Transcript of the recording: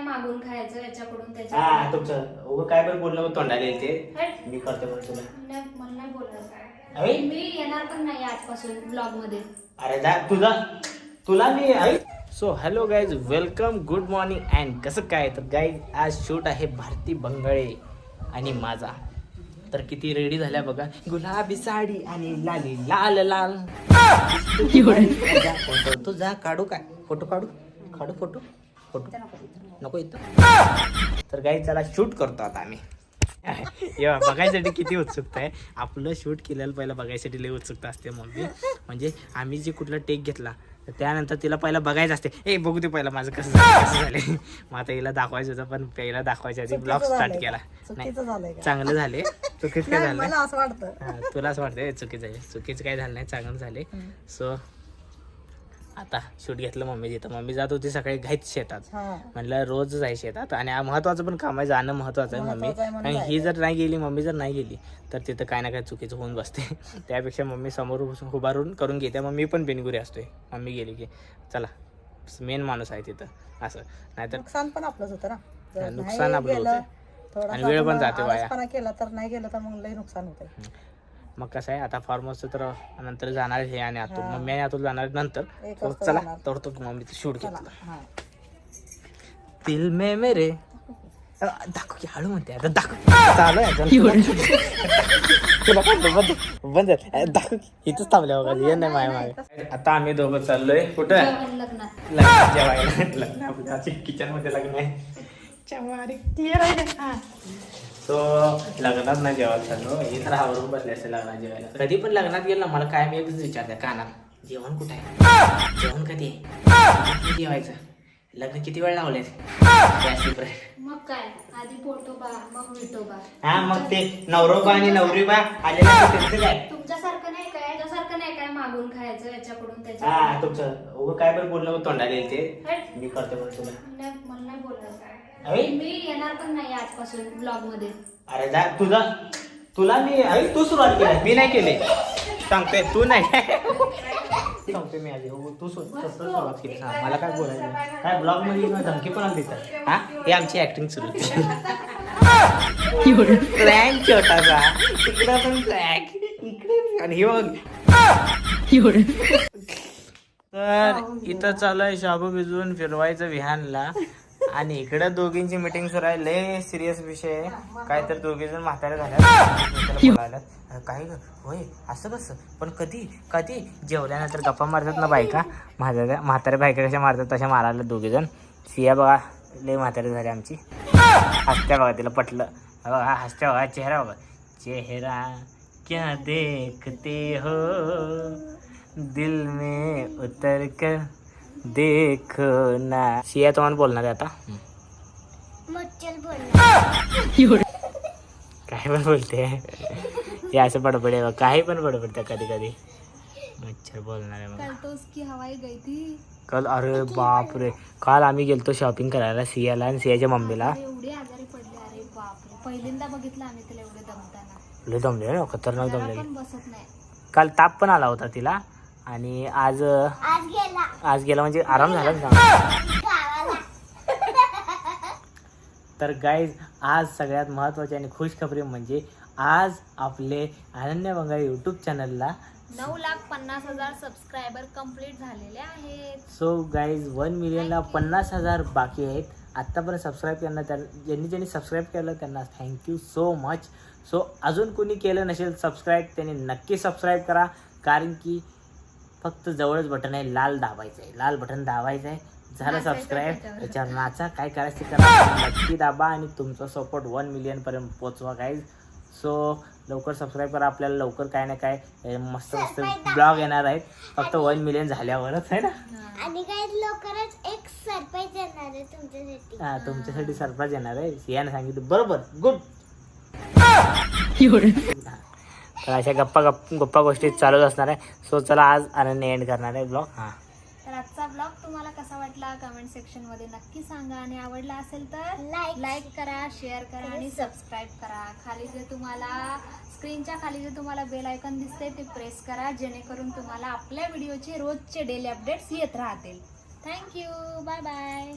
मागून खायचं याच्याकडून हा त्याच्याकडून. तुमचं. उगं काय पण मग तोंडाला येते हट. मी करते म्हणून तुला. नाही, मला नाही बोलायचं अरे? मी येणार पण नाही आजपासून ब्लॉगमध्ये अरे जा तुझा. तुला मी so hello guys welcome good morning and कसं काय? तर गाईज आज शूट आहे भारती बंगळे आणि माझा. तर किती रेडी झाल्या बघा. गुलाबी साडी आणि लाली लाल लाल. जा, फोटो तू जा काढू काय? फोटो काढू? काढू फोटो? नको इथं तर गाई चला शूट करतो आता आम्ही. बघायसाठी किती उत्सुकता आहे. आपलं शूट केलेलं पहिलं बघायसाठी लई उत्सुकता असते मम्मी. म्हणजे आम्ही जे कुठला टेक घेतला तर त्यानंतर तिला पहिला बघायचं असते. ए बघू दे पहिलं माझं कसं झालं कसं झाले. मग आता हिला दाखवायचं होतं पण पहिला दाखवायच्या आधी ब्लॉग स्टार्ट केला. नाही चांगलं झाले चुकीचं काय झालं नाही? मला असं वाटतं. तुला असं वाटतं चुकीचं आहे चुकीचं काय झालं नाही चांगलं झाले सो आता शूट घेतलं मम्मी तिथं मम्मी जात होती सकाळी घाईत शेतात. म्हणलं रोज जाय शेतात. आणि महत्वाचं पण काम आहे जाणं महत्वाचं आहे मम्मी. आणि ही जर नाही गेली मम्मी जर नाही गेली तर तिथं काय ना काय चुकीचं होऊन बसते. त्यापेक्षा मम्मी समोर उभं- उभारून करून घेते. मग मी पण बिनगुरी असतोय मम्मी गेली की चला मेन माणूस आहे तिथं. असं. नाहीतर नुकसान पण आपलंच होतं ना. नुकसान आपलं. थोडासा आणि वेळ पण जाते वाया. केला तर नाही गेलं तर मग लई नुकसान होतंय. मग कसं आहे आता फार्म हाऊसचं तर नंतर जाणार हे आणि अतुल मम्मी आणि अतुल जाणार नंतर. एक तर वाजता चला जाणार. तर तो मम्मी शूट चला घेतलं हा. दिल में मेरे. अ, दाखव की हळू म्हणते आता दाखव. चालू आहे. तुला काय बंद बंद अ, दाखव की इथंच थांबल्या बघा ये नाही माया मागे. आता आम्ही दोघं चाललोय. कुठं? लग्नात. लग्न जेवायला. लग्न किचनमध्ये लग्न आहे. क्लिअर आहे का सो लग्नात नाही जेवायला चाललो. इथं आवरून बसले असते लग्नात जेवायला. कधी पण लग्नात गेलो ना मला काय मी एकच विचारते कानात. जेवण कुठे आहे? जेवण कधी आहे? जेवायचं? लग्न किती वेळ लावले मग काय? आधी पोटोबा मग विठोबा हा मग ते नवरोबा आणि नवरीबा आलेला तुमच्यासारखं नाही काय याच्यासारखं नाही काय मागून खायचं याच्याकडून हा त्याच्याकडून तुमचं उगं काय पण बोलणं मग तोंडाला येते हट. मी करते म्हणून तुला. मला नाही बोलायचं अरे? मी येणार पण नाही आजपासून ब्लॉगमध्ये अरे जा तुझा तुला मी अरे तू सुरुवात केली. मी नाही केली. सांगतोय तू नाही. सांगतोय मी आधी. हो, तू सु- तू सुरुवात केली. हा मला काय बोलायचं नाही. काय ब्लॉगमध्ये ना धमकी पण आली तिथं हा? हे आमची ऍक्टिंग सुरू प्रँक छोटासा इकडे पण प्रँक इकडे आणि हे बघ. तर इथं चालू आहे शाबू भिजवून फिरवायचं विहानला. आणि इकडे दोघींची मिटिंग सुरू आहे. लय सिरियस विषय आहे. काय तर दोघी जण म्हातारे झाल्या काही ग होय असं कसं? पण कधी कधी? जेवल्यानंतर गप्पा मारतात ना बायका. म्हाताऱ्या म्हाताऱ्या बायका कशा मारतात तशा मारायला दोघी जण सिया बघा लय म्हातारे झाली आमची. हसत्या बघा तिला पटलं. बघा हसत्या बघा चेहरा बघा. चेहरा क्या देखते हो? दिल में उतर कर देखो ना सिया तुम्हाला बोलणार आहे आता काय पण बोलते हे? असं बडबडे काही पण बडबडते कधी कधी मच्छर बोलणार आहे मग तो उसकी हवाई गई थी। काल अरे बाप रे। काल आम्ही गेलतो शॉपिंग करायला सियाला आणि सियाच्या मम्मीला एवढे आजारी पडले अरे बापरे पहिल्यांदा बघितलं आम्ही तिला एवढे दमताना. दमले ना? खतरनाक नाही. काल ताप पण आला होता तिला. आणि आज आज गेला. म्हणजे आराम झाला ना? तर गाईज आज सगळ्यात महत्त्वाची आणि खुश खबरी म्हणजे आज आपले अनन्या बंगाली यूट्यूब चॅनलला नऊ लाख पन्नास हजार सबस्क्रायबर कंप्लीट झालेले आहेत. सो गाईज वन मिलियनला पन्नास हजार बाकी आहेत. आत्तापर्यंत सबस्क्राईब त्यांना त्या ज्यांनी ज्यांनी सबस्क्राईब केलं त्यांना थँक्यू सो मच सो अजून कोणी केलं नसेल सबस्क्राईब त्यांनी नक्की सबस्क्राईब करा. कारण की फक्त जवळच बटन आहे लाल दाबायचं आहे लाल बटन दाबायचं आहे झालं सबस्क्राईब त्याच्यावर. नाचा. काय करायचं ते करा. नक्की दाबा आणि तुमचा सपोर्ट वन मिलियनपर्यंत पोचवा गाईज सो लवकर सबस्क्राईब करा. आपल्याला लवकर काय ना काय मस्त मस्त ब्लॉग येणार आहेत. फक्त वन मिलियन झाल्यावरच आहे ना? आणि काही लवकरच एक सरप्राईज येणार आहे तुमच्यासाठी. हा तुमच्यासाठी सरप्राईज येणार आहे. सियाने सांगितलं बरोबर गुड तर अशा गप्पा गप गप्पा गोष्टी चालूच असणार आहे. सो चला आज अनन्य एंड करणार आहे ब्लॉग हा. तर आजचा ब्लॉग तुम्हाला कसा वाटला? कमेंट सेक्शनमध्ये नक्की सांगा. आणि आवडला असेल तर Like. लाईक करा शेअर करा आणि सबस्क्राईब करा. खाली जे तुम्हाला स्क्रीनच्या खाली जे तुम्हाला बेल आयकॉन दिसते ते प्रेस करा. जेणेकरून तुम्हाला आपल्या व्हिडिओचे रोजचे डेली अपडेट्स येत राहतील. Thank you bye bye